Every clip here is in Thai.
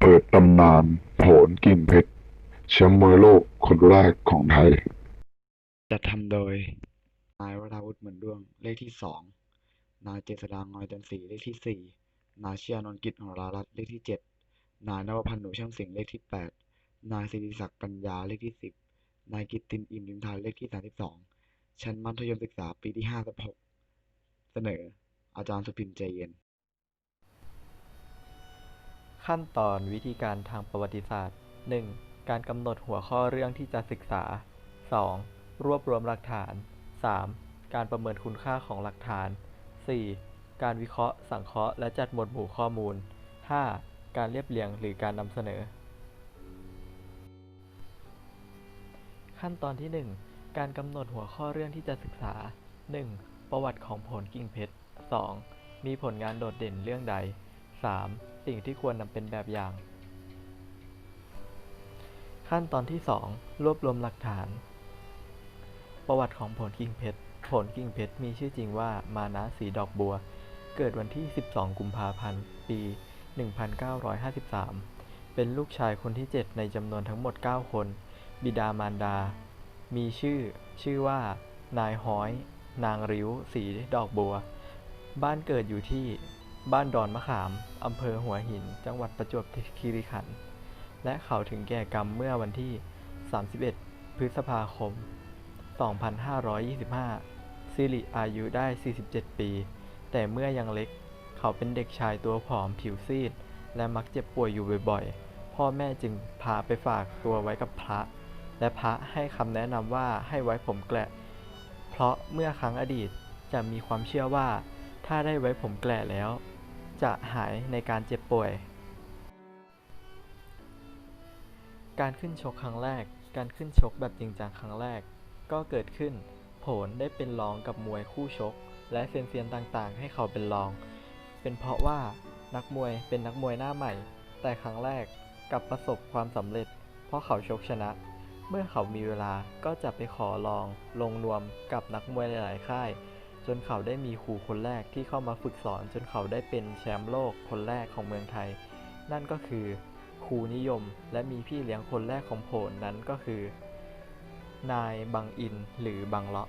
เปิดตำนานโผนกิ่งเพชรแชมป์มวยโลกคนแรกของไทย จัดทำโดย นายวราวุธเหมือนดวงเลขที่สองนายเจษฎางอยจันทร์ศรีเลขที่สี่นายเชียนนกิจหรารัตน์เลขที่เจ็ดนายนวพันธ์หนูช่างสิงห์เลขที่แปดนายศิริศักดิ์ปัญญาเลขที่สิบนายกิตตินอิมลิมทานเลขที่สามสิบสองชั้นมัธยมศึกษาปีที่ห้าสิบหกเสนอ อาจารย์สุพินใจเย็น ขั้นตอนวิธีการทางประวัติศาสตร์ 1. การกำหนดหัวข้อเรื่องที่จะศึกษา 2. รวบรวมหลักฐาน 3. การประเมินคุณค่าของหลักฐาน 4. การวิเคราะห์ สังเคราะห์ และจัดหมวดหมู่ข้อมูล 5. การเรียบเรียงหรือการนำเสนอ ขั้นตอนที่ 1 การกำหนดหัวข้อเรื่องที่จะศึกษา 1. ประวัติของผลกิ่งเพชร 2. มีผลงานโดดเด่นเรื่องใด 3. สิ่งที่ควรนำเป็นแบบอย่าง ขั้นตอนที่ 2 รวบรวมหลักฐาน ประวัติของผลกิ่งเพชร ผลกิ่งเพชรมีชื่อจริงว่ามานะสีดอกบัว เกิดวันที่ 12 กุมภาพันธ์ ปี 1953 เป็นลูกชายคนที่ 7 ในจำนวนทั้งหมด 9 คน บิดามารดา มีชื่อ ชื่อว่า นายฮ้อย นางริ้ว สีดอกบัว บ้านเกิดอยู่ที่ บ้านดอนมะขาม อำเภอหัวหิน จังหวัดประจวบคีรีขันธ์ และเขาถึงแก่กรรมเมื่อวันที่ 31 พฤษภาคม 2525 สิริอายุได้ 47 ปี แต่เมื่อยังเล็ก เขาเป็นเด็กชายตัวผอมผิวซีด และมักเจ็บป่วยอยู่บ่อยๆ พ่อแม่จึงพาไปฝากตัวไว้กับพระ และพระให้คำแนะนำว่าให้ไว้ผมแกละเพราะเมื่อครั้งอดีตจะมีความเชื่อว่าถ้าได้ไว้ผมแกละแล้ว จะหายในการเจ็บป่วย การขึ้นชกครั้งแรก การขึ้นชกแบบจริงจังครั้งแรก ก็เกิดขึ้นโผลได้เป็นรองกับมวยคู่ชก และเซียนๆต่างๆ ให้เขาเป็นรอง เป็นเพราะว่านักมวยเป็นนักมวยหน้าใหม่ แต่ครั้งแรกกลับประสบความสำเร็จ เพราะเขาชกชนะ เมื่อเขามีเวลาก็จะไปขอลองลงนวมกับนักมวยหลายๆ ค่าย จนเขาได้มีครูคนแรกที่เข้ามาฝึกสอน จนเขาได้เป็นแชมป์โลกคนแรกของเมืองไทย นั่นก็คือครูนิยมและมีพี่เลี้ยงคนแรกของโผลนั้นก็คือ นายบังอินหรือบังเลาะ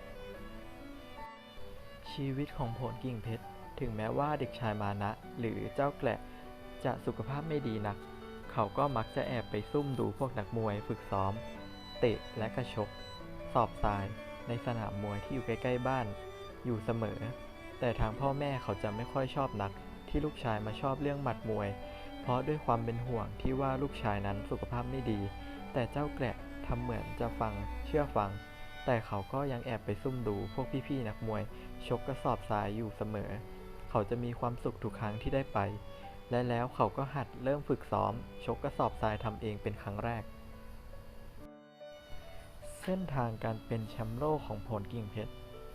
ชีวิตของโผลกิ่งเพชรถึงแม้ว่าเด็กชายมานะหรือเจ้าแกละจะสุขภาพไม่ดีนัก เขาก็มักจะแอบไปซุ่มดูพวกนักมวยฝึกซ้อม เตะและกระชก สอบทรายในสนามมวยที่อยู่ใกล้ ๆ บ้าน อยู่เสมอ แต่ทางพ่อแม่เขาจะไม่ค่อยชอบนัก ที่ลูกชายมาชอบเรื่องหมัดมวย เพราะด้วยความเป็นห่วงที่ว่าลูกชายนั้นสุขภาพไม่ดี แต่เจ้าแกละทำเหมือนจะฟังเชื่อฟัง แต่เขาก็ยังแอบไปซุ่มดูพวกพี่ๆนักมวย ชกกระสอบทรายอยู่เสมอ เขาจะมีความสุขทุกครั้งที่ได้ไป และแล้วเขาก็หัดเริ่มฝึกซ้อม ชกกระสอบทรายทำเองเป็นครั้งแรกเส้นทางการเป็นแชมป์โลกของผลกิ่งเพชร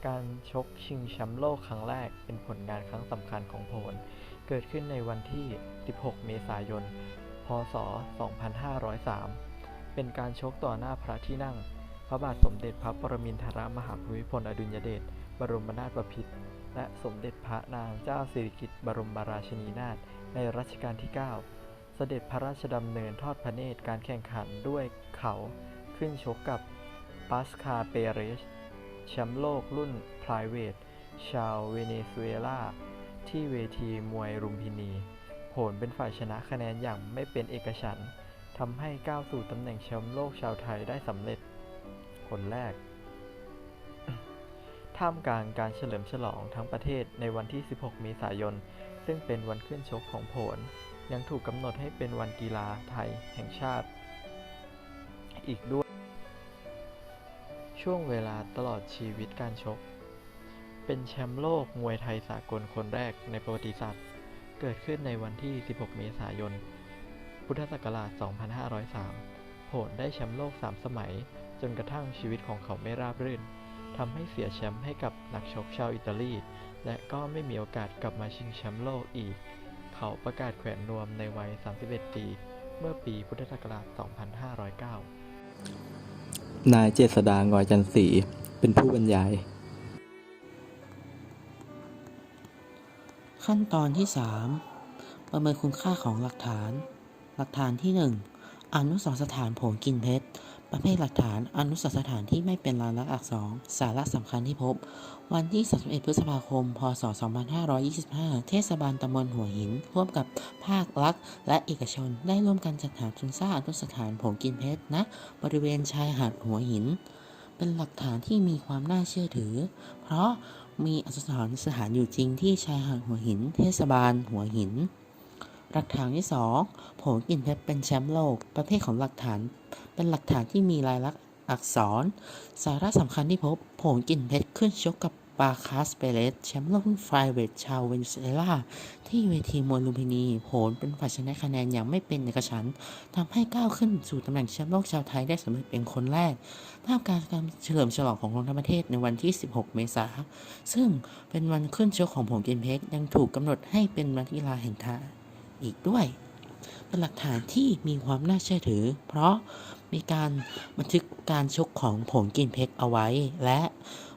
การชกชิงแชมป์โลกครั้งแรกเป็นผลงานครั้งสำคัญของโผลเกิดขึ้นในวันที่ 16 เมษายน พศ 2503 เป็นการชกต่อหน้าพระที่นั่ง พระบาทสมเด็จพระปรมินทรมหาภูมิพลอดุลยเดช บรมนาถบพิตร และสมเด็จพระนางเจ้าสิริกิติ์บรมราชินีนาถ ในรัชกาลที่ 9 เสด็จพระราชดำเนินทอดพระเนตรการแข่งขันด้วยเขา ขึ้นชกกับปาสคาเปเรส แชมป์โลกรุ่นพลายเวทชาวเวเนซุเอลา ที่เวทีมวยรุมพินีโผลเป็นฝ่ายชนะคะแนนอย่างไม่เป็นเอกฉันท์ทำให้ก้าวสู่ตำแหน่งแชมป์โลกชาวไทยได้สำเร็จ คนแรก ท่ามกลางการเฉลิมฉลองทั้งประเทศในวันที่ 16 เมษายน ซึ่งเป็นวันขึ้นชกของโผล ยังถูกกำหนดให้เป็นวันกีฬาไทยแห่งชาติ อีกด้วย ช่วงเวลาตลอดชีวิตการชก เป็นแชมป์โลกมวยไทยสากลคนแรกในประวัติศาสตร์ เกิดขึ้นในวันที่ 16 เมษายน พุทธศักราช 2503 โผลได้แชมป์โลก 3 สมัย จนกระทั่งชีวิตของเขาไม่ราบรื่นทำให้เสียแชมป์ให้กับนักชกชาวอิตาลี และก็ไม่มีโอกาสกลับมาชิงแชมป์โลกอีก เขาประกาศแขวนนวมในวัย 31 ปี เมื่อปีพุทธศักราช 2509 นายเจษฎางอยจันทร์ศรีเป็นผู้บรรยาย ขั้นตอนที่ 3 ประเมินคุณค่าของหลักฐาน หลักฐานที่ 1 อนุสรณ์สถานผงกินเพชร ประเภทหลักฐาน อนุสรสถานที่ไม่เป็นลายลักษณ์อักษร สาระสำคัญที่พบ วันที่ 31 พฤษภาคม พศ 2525 เทศบาลตำบลหัวหิน ร่วมกับภาครัฐและเอกชน ได้ร่วมกันจัดหาทุนสร้างอนุสรสถานผงกินเพชรณบริเวณชายหาดหัวหิน เป็นหลักฐานที่มีความน่าเชื่อถือ เพราะมีอนุสรสถานอยู่จริงที่ชายหาดหัวหิน เทศบาลหัวหิน หลักฐานที่2ผงกินเพชรเป็นแชมป์โลก ประเภทของหลักฐาน เป็นหลักฐานที่มีลายลักษณ์อักษร สาระสำคัญที่พบผงกินเพชรขึ้นชกกับบาคาสเปเรสแชมป์โลกรุ่นไฟเวทชาวเวเนซุเอลาที่เวทีมวยลุมพินีโผลเป็นฝ่ายชนะคะแนนอย่างไม่เป็นเอกฉันทำให้ก้าวขึ้นสู่ตำแหน่งแชมป์โลกชาวไทยได้สำเร็จเป็นคนแรกท่ามกลางการเฉลิมฉลองของทั้งประเทศในวันที่ 16 เมษายนซึ่งเป็นวันขึ้นชกของผงกินเพชรยังถูกกำหนดให้เป็นวันกีฬาแห่งชาติ อีกด้วยเป็นหลักฐานที่มีความน่าเชื่อถือ เพราะมีการบันทึกการชกของผงกินเพชรเอาไว้ และ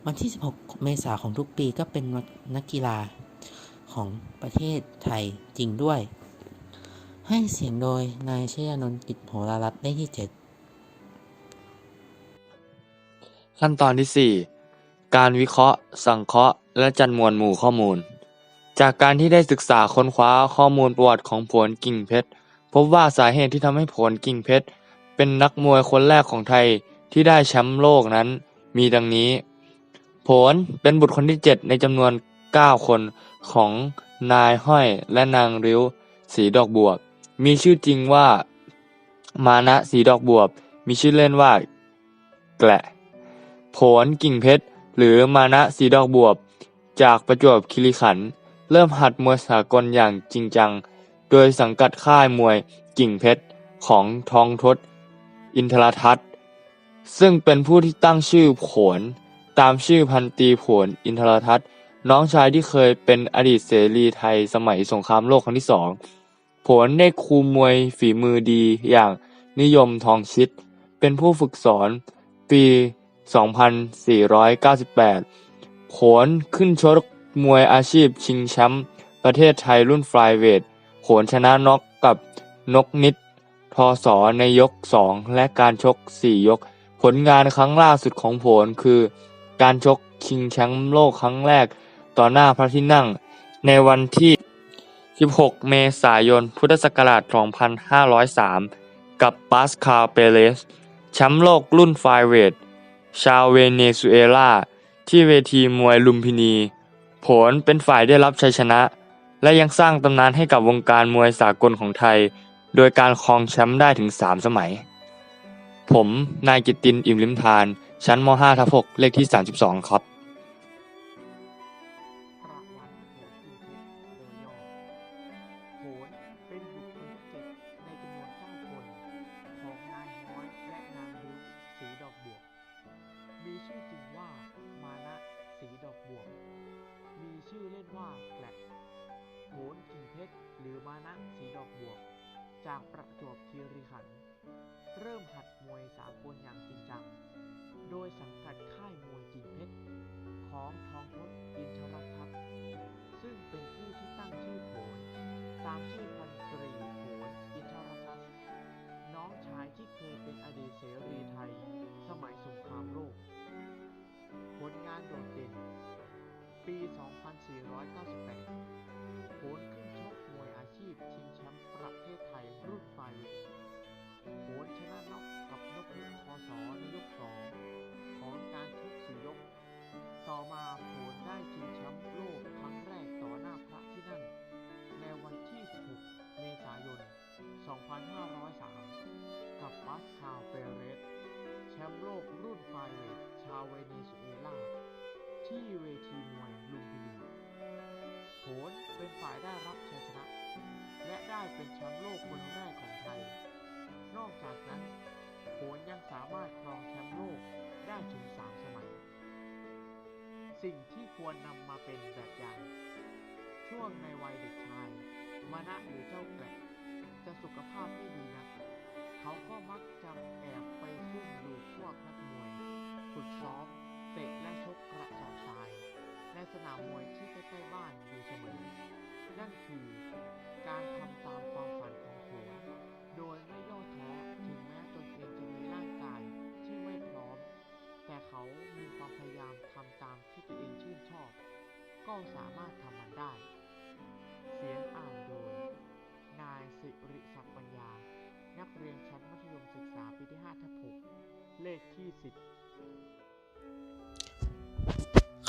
วันที่ 16 เมษายนของทุกปีก็เป็นวันนักกีฬาของประเทศไทยจริงด้วย ให้เสียงโดยนายชยานนท์กิจโหรารัตน์ได้ที่ 7 ขั้นตอนที่ 4 การวิเคราะห์ สังเคราะห์ และจัดมวดหมู่ข้อมูล จากการที่ได้ศึกษาค้นคว้าข้อมูลประวัติของผลกิ่งเพชร พบว่าสาเหตุที่ทำให้ผลกิ่งเพชร เป็นนักมวยคนแรกของไทยที่ได้แชมป์โลกนั้น มีดังนี้ ผลเป็นบุตรคนที่ 7 ในจำนวน 9 คนของนายห้อยและนางริ้ว สีดอกบวบ มีชื่อจริงว่า มานะสีดอกบวบ มีชื่อเล่นว่า แกละ ผลกิ่งเพชร หรือมานะสีดอกบวบ จากประจวบคีรีขันธ์ เริ่มหัดมวยสากลอย่างจริงจัง โดยสังกัดค่ายมวยกิ่งเพชรของทองทศ อินทรทัศน์ ซึ่งเป็นผู้ที่ตั้งชื่อผลตามชื่อพันตีผลอินทรทัศน์น้องชายที่เคยเป็นอดีตเสรีไทยสมัยสงครามโลกครั้งที่สอง ผลได้ครูมวยฝีมือดีอย่างนิยมทองชิด เป็นผู้ฝึกสอนปี 2498โขนขึ้นชก มวยอาชีพชิงแชมป์ประเทศไทยรุ่นฟลายเวทโขนชนะน็อกกับนกนิดทอสอในยก 2 และการชก 4 ยก ผลงานครั้งล่าสุดของโผลคือ การชกชิงแชมป์โลกครั้งแรกต่อหน้าพระที่นั่ง ในวันที่ 16 เมษายน พุทธศักราช 2503 กับปาสคาเปเรสแชมป์โลกรุ่นไฟเวทชาวเวเนซุเอลา ที่เวทีมวยลุมพินี ผลเป็นฝ่ายได้รับชัยชนะ และยังสร้างตำนานให้กับวงการมวยสากลของไทย โดยการครองแชมป์ได้ถึง 3 สมัย ผมนายกิตติน อิ่มลิมทาน ชั้นม .5 ทับ6เลขที่ 32 ครับประวัติโหนกิ่งเพชรโดยย่อโหนเป็นบุคคลที่เจ็ดในจำนวนเก้าคนของนายฮ้อยและนางริ้วสีดอกบวมีชื่อจริงว่ามานะสีดอกบวบมีชื่อเล่น ว่าแกลกโหนกิ่งเพชรหรือมานะสีดอกบวก จากประจวบคีรีขันธ์เริ่มหัดมวยสากลอย่างจริงจัง โดยสังกัดค่ายมวยกิ่งเพชรของทองทศอินทรทัศน์ซึ่งเป็นผู้ที่ตั้งชื่อโผนตามชื่อ มาโผลได้ชิงแชมป์โลกครั้งแรกต่อหน้าพระที่นั่งในวันที่ 16 เมษายน 2503 กับปาสคาลเปเรส แชมป์โลกรุ่นไฟเวทชาวเวเนซุเอลา ที่เวทีมวยลุมพินีโผลเป็นฝ่ายได้รับชัยชนะ และได้เป็นแชมป์โลกคนแรกของไทย นอกจากนั้นโผลยังสามารถครองแชมป์โลกได้ถึง 3 สมัย สิ่งที่ควรนำมาเป็นแบบอย่าง ช่วงในวัยเด็กชายมานะหรือเจ้าแกละจะสุขภาพไม่ดีนักเขาก็มักจะแอบไปซุ่มดูพวกนักมวย ฝึกซ้อม เตะ ก็สามารถทำมันได้ เสียงอ่านโดย นายสิริศักดิ์ปัญญา นักเรียนชั้นมัธยมศึกษาปีที่5ทับ6เลขที่ 10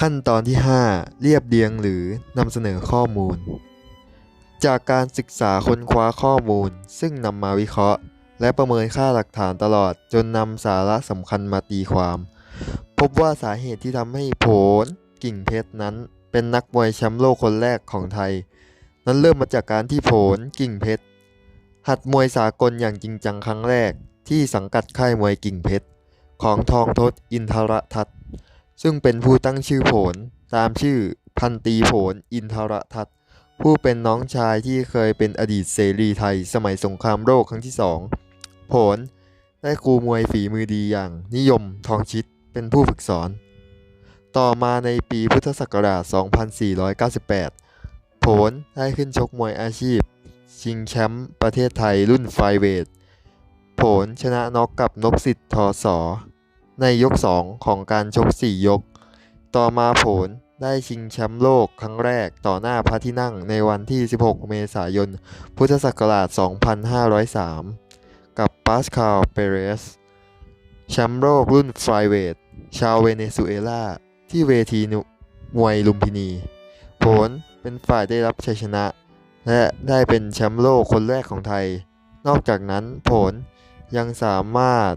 ขั้นตอนที่ 5 เรียบเรียงหรือนำเสนอข้อมูล จากการศึกษาค้นคว้าข้อมูล ซึ่งนำมาวิเคราะห์ และประเมินค่าหลักฐานตลอดจนนำสาระสำคัญมาตีความ พบว่าสาเหตุที่ทำให้โผลกิ่งเพชรนั้น เป็นนักมวยแชมป์โลกคนแรกของไทย นั้นเริ่มมาจากการที่โผลกิ่งเพชร หัดมวยสากลอย่างจริงจังครั้งแรกที่สังกัดค่ายมวยกิ่งเพชร ของทองทศอินทรทัศน์ซึ่งเป็นผู้ตั้งชื่อโผลตามชื่อพันตีโผลอินทรทัศน์ผู้เป็นน้องชายที่เคยเป็นอดีตเสรีไทยสมัยสงครามโลกครั้งที่สองโผลได้ครูมวยฝีมือดีอย่างนิยมทองชิดเป็นผู้ฝึกสอน ต่อมาในปีพุทธศักราช 2498 โผลได้ขึ้นชกมวยอาชีพ ชิงแชมป์ประเทศไทยรุ่นไฟเวท โผลชนะน็อกกับนกสิทธิ์ทอสอในยก 2 ของการชก 4 ยก ต่อมาโผลได้ชิงแชมป์โลกครั้งแรกต่อหน้าพระที่นั่งในวันที่ 16 เมษายน พุทธศักราช 2503 กับปาสคาล เปเรส แชมป์โลกรุ่นไฟเวท ชาวเวเนซุเอลา ที่เวทีมวยลุมพินี ผลเป็นฝ่ายได้รับชัยชนะ และได้เป็นแชมป์โลกคนแรกของไทย นอกจากนั้นผลยังสามารถ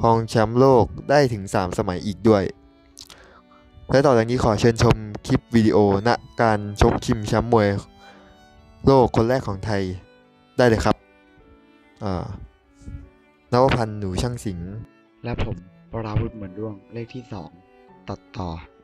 ครองแชมป์โลกได้ถึง 3 สมัยอีกด้วย และต่อจากนี้ขอเชิญชมคลิปวิดีโอณการชกชิมแชมป์มวยโลกคนแรกของไทยได้เลยครับนวพันธ์หนูช่างสิงและผมวราวุธเหมือนด้วงเลขที่สอง ตัดต่อ